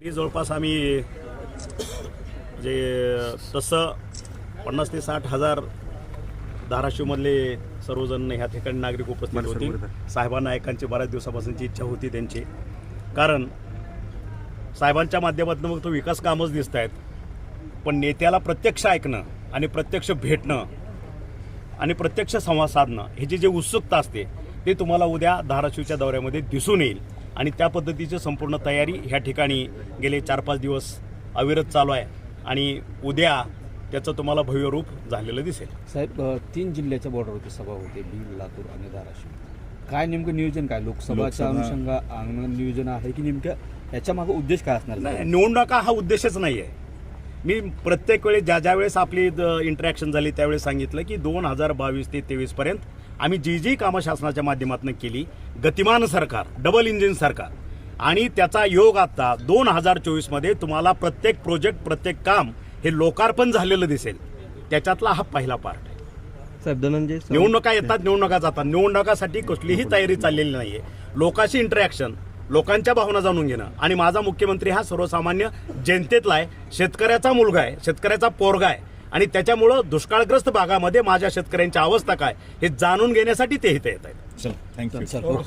तरी जवळपास आम्ही जे तसं पन्नास ते साठ हजार धाराशिवमधले सर्वजण ह्या ठिकाणी नागरिक उपस्थित होते. साहेबांना नायकांची बऱ्याच दिवसापासूनची इच्छा होती त्यांची. कारण साहेबांच्या माध्यमातून फक्त विकास कामच दिसत आहेत. पण नेत्याला प्रत्यक्ष ऐकणं आणि प्रत्यक्ष भेटणं आणि प्रत्यक्ष संवाद साधणं ह्याची जी उत्सुकता असते ते तुम्हाला उद्या धाराशिवच्या दौऱ्यामध्ये दिसून येईल. आणि त्या पद्धतीची संपूर्ण तयारी ह्या ठिकाणी गेले चार पाच दिवस अविरत चालू आहे. आणि उद्या त्याचं तुम्हाला भव्य रूप झालेलं दिसेल. साहेब तीन जिल्ह्याच्या बॉर्डरवरती सभा होते बीड लातूर आणि धाराशिव. काय नेमकं नियोजन काय? लोकसभाच्या अनुषंगा अंगण नियोजन आहे की नेमकं? याच्या मागे उद्देश काय असणार? नाही निवडणुका हा उद्देशच नाही आहे मी प्रत्येक वेळेस ज्या ज्या वेळेस आपली इंटरॅक्शन झाली त्यावेळेस सांगितलं की दोन हजार बावीस ते तेवीस पर्यंत आम्ही जी जी कामं शासनाच्या माध्यमातून केली गतिमान सरकार डबल इंजिन सरकार. आणि त्याचा योग आता दोन हजार चोवीसमध्ये तुम्हाला प्रत्येक प्रोजेक्ट प्रत्येक काम हे लोकार्पण झालेलं दिसेल. त्याच्यातला हा पहिला पार्ट आहे. साहेब धनंजय सावंत- निवडणुका येतात निवडणुका जातात. निवडणुकासाठी कुठलीही तयारी चाललेली नाहीये. लोकांशी इंटरॅक्शन लोकांच्या भावना जाणून घेणं. आणि माझा मुख्यमंत्री हा सर्वसामान्य जनतेतला आहे. शेतकऱ्याचा मुलगा आहे. शेतकऱ्याचा पोरगा आहे. आणि त्याच्यामुळं दुष्काळग्रस्त भागामध्ये माझ्या शेतकऱ्यांची अवस्था काय हे जाणून घेण्यासाठी ते इथे येत आहेत. चल ओके